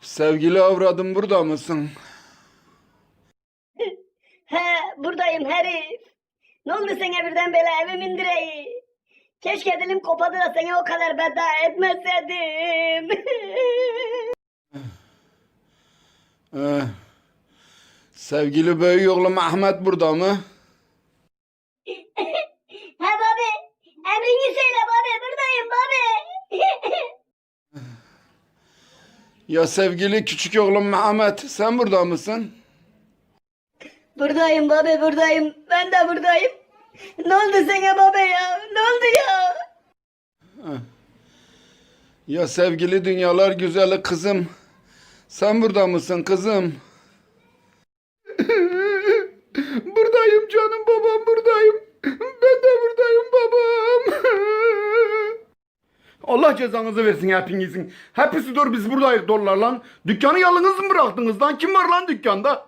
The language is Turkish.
Sevgili avradım burada mısın? He buradayım herif. Ne oldu sana birden böyle evimin direği? Keşke dilim kopadı da seni o kadar beda etmeseydim. Eh, sevgili büyük oğlum Ahmet burada mı? Ya sevgili küçük oğlum Mehmet sen burada mısın? buradayım babi buradayım. Ben de buradayım. Ne oldu sana babi ya? Ne oldu ya? Ya sevgili dünyalar güzeli kızım sen burada mısın kızım? buradayım canım babam buradayım. Ben de buradayım babam. Allah cezanızı versin hepinizin. Hepsi dur biz buradayız dolar lan. Dükkanı yalnız mı bıraktınız lan? Kim var lan dükkanda?